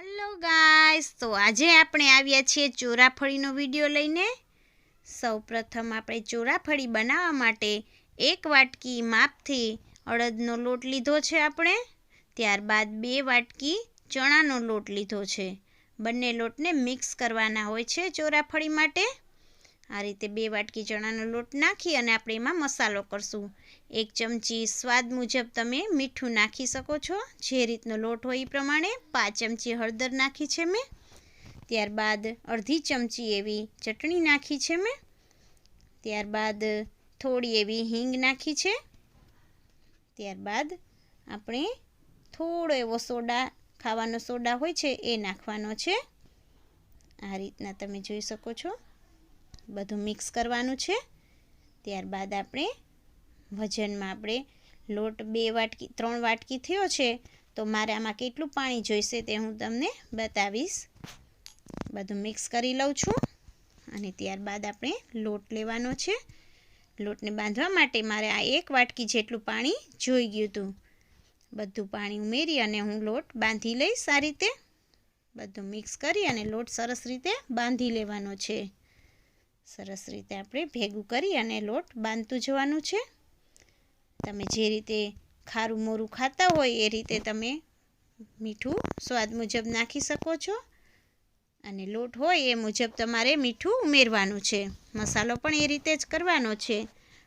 Hello guys તો આજે આપણે આવ્યા છીએ ચોરાફળીનો વીડિયો લઈને. સૌ પ્રથમ આપણે ચોરાફળી બનાવવા માટે એક વાટકી માપથી અડદનો લોટ લીધો છે આપણે. ત્યારબાદ બે વાટકી ચણાનો લોટ લીધો છે. બંને લોટને મિક્સ કરવાના હોય છે ચોરાફળી માટે. આ રીતે બે વાટકી ચણાનો લોટ નાખી અને આપણે એમાં મસાલો કરશું. એક ચમચી સ્વાદ મુજબ તમે મીઠું નાખી શકો છો. જે રીતનો લોટ હોય એ પ્રમાણે પાંચ ચમચી હળદર નાખી છે મેં. ત્યારબાદ અડધી ચમચી એવી ચટણી નાખી છે મેં. ત્યારબાદ થોડી એવી હિંગ નાખી છે. ત્યારબાદ આપણે થોડો એવો સોડા, ખાવાનો સોડા હોય છે એ નાખવાનો છે. આ રીતના તમે જોઈ શકો છો. બધું મિક્સ કરવાનું છે. ત્યારબાદ આપણે વજનમાં આપણે લોટ બે વાટકી, ત્રણ વાટકી થયો છે, તો મારે આમાં કેટલું પાણી જોઈશે તે હું તમને બતાવીશ. બધું મિક્સ કરી લઉં છું અને ત્યારબાદ આપણે લોટ લેવાનો છે. લોટને બાંધવા માટે મારે આ એક વાટકી જેટલું પાણી જોઈ ગયું હતું. બધું પાણી ઉમેરી અને હું લોટ બાંધી લઈશ આ રીતે. બધું મિક્સ કરી અને લોટ સરસ રીતે બાંધી લેવાનો છે. સરસ રીતે આપણે ભેગું કરી અને લોટ બાંધતું જવાનું છે. તમે જે રીતે ખારું મોરું ખાતા હોય એ રીતે તમે મીઠું સ્વાદ મુજબ નાખી શકો છો. અને લોટ હોય એ મુજબ તમારે મીઠું ઉમેરવાનું છે. મસાલો પણ એ રીતે જ કરવાનો છે.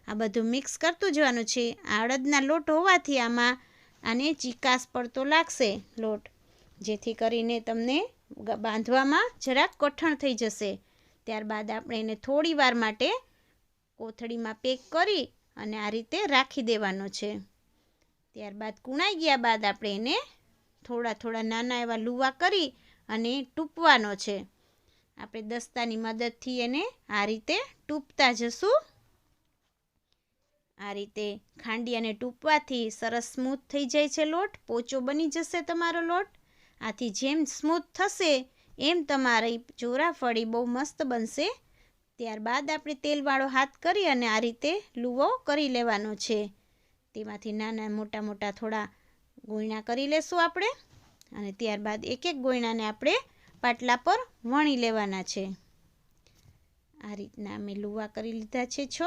આ બધું મિક્સ કરતું જવાનું છે. આ લોટ હોવાથી આમાં આને ચીકાસ પડતો લાગશે લોટ. જેથી કરીને તમને બાંધવામાં જરાક કઠણ થઈ જશે. ત્યારબાદ આપણે એને થોડી વાર માટે કોથળીમાં પેક કરી અને આ રીતે રાખી દેવાનો છે. ત્યારબાદ કૂણાઈ ગયા બાદ આપણે એને થોડા થોડા નાના એવા લુવા કરી અને ટૂંપવાનો છે. આપણે દસ્તાની મદદથી એને આ રીતે ટૂંપતા જશું. આ રીતે ખાંડિયાને ટૂંપવાથી સરસ સ્મૂથ થઈ જાય છે લોટ, પોચો બની જશે તમારો લોટ. આથી જેમ સ્મૂથ થશે એમ તમારી ચોરાફળી બહુ મસ્ત બનશે. ત્યારબાદ આપણે તેલવાળો હાથ કરી અને આ રીતે લુવો કરી લેવાનો છે. તેમાંથી નાના મોટા મોટા થોડા ગોયણા કરી લેશું આપણે. અને ત્યારબાદ એક એક ગોયણાને આપણે પાટલા પર વણી લેવાના છે. આ રીતના અમે લુવા કરી લીધા છે છ.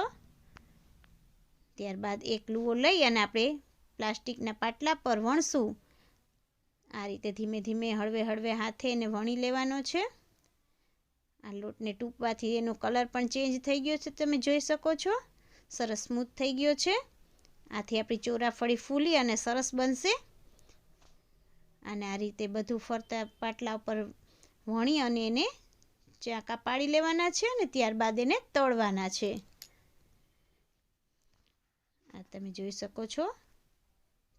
ત્યારબાદ એક લુવો લઈ અને આપણે પ્લાસ્ટિકના પાટલા પર વણશું. આ રીતે ધીમે ધીમે હળવે હળવે હાથે એને વણી લેવાનો છે. આ લોટને ટૂંપવાથી એનો કલર પણ ચેન્જ થઈ ગયો છે, તમે જોઈ શકો છો. સરસ સ્મૂથ થઈ ગયો છે. આથી આપણી ચોરાફળી ફૂલી અને સરસ બનશે. અને આ રીતે બધું ફરતા પાટલા ઉપર વણી અને એને ચાકા પાડી લેવાના છે અને ત્યારબાદ એને તળવાના છે. આ તમે જોઈ શકો છો.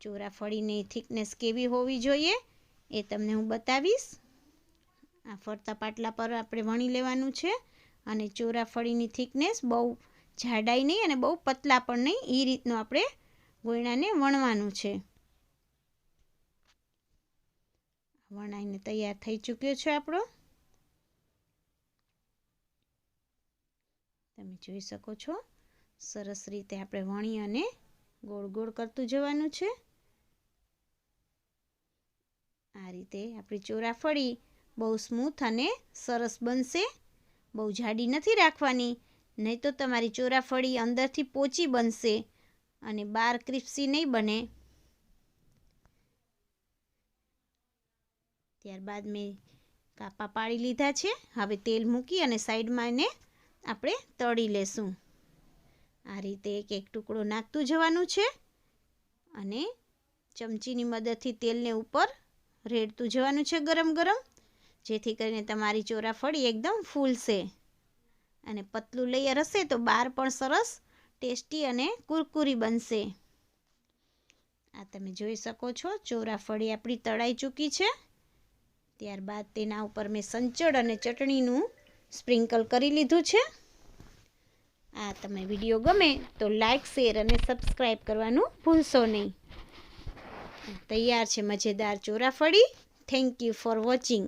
ચોરાફળીની થિકનેસ કેવી હોવી જોઈએ એ તમને હું બતાવીશ. આ ફરતા પાટલા પર આપણે વણી લેવાનું છે અને ચોરાફળીની થિકનેસ બહુ જાડાઈ નહીં અને બહુ પતલા પણ નહીં એ રીતનું આપણે ગોયણાને વણવાનું છે. વણાઈને તૈયાર થઈ ચૂક્યો છે આપણો. તમે જોઈ શકો છો, સરસ રીતે આપણે વણી અને ગોળ ગોળ કરતું જવાનું છે. આ રીતે આપણી ચોરાફળી બહુ સ્મૂથ અને સરસ બનશે. બહુ જાડી નથી રાખવાની, નહીં તો તમારી ચોરાફળી અંદરથી પોચી બનશે અને બહાર ક્રિપ્સી નહીં બને. ત્યારબાદ મેં કાપા પાડી લીધા છે. હવે તેલ મૂકી અને સાઈડમાં એને આપણે તળી લેશું. આ રીતે એક એક ટુકડો નાખતું જવાનું છે અને ચમચીની મદદથી તેલને ઉપર રેડતું જવાનું છે ગરમ ગરમ. જેથી કરીને તમારી ચોરાફળી એકદમ ફૂલશે. અને પતલું લેયર હશે તો બહાર પણ સરસ ટેસ્ટી અને કુરકુરી બનશે. આ તમે જોઈ શકો છો ચોરાફળી આપણી તળાઈ ચૂકી છે. ત્યારબાદ તેના ઉપર મેં સંચળ અને ચટણીનું સ્પ્રિંકલ કરી લીધું છે. આ તમે વીડિયો ગમે તો લાઇક શેર અને સબસ્ક્રાઈબ કરવાનું ભૂલશો નહીં. તૈયાર છે મજેદાર chorafali. Thank you for watching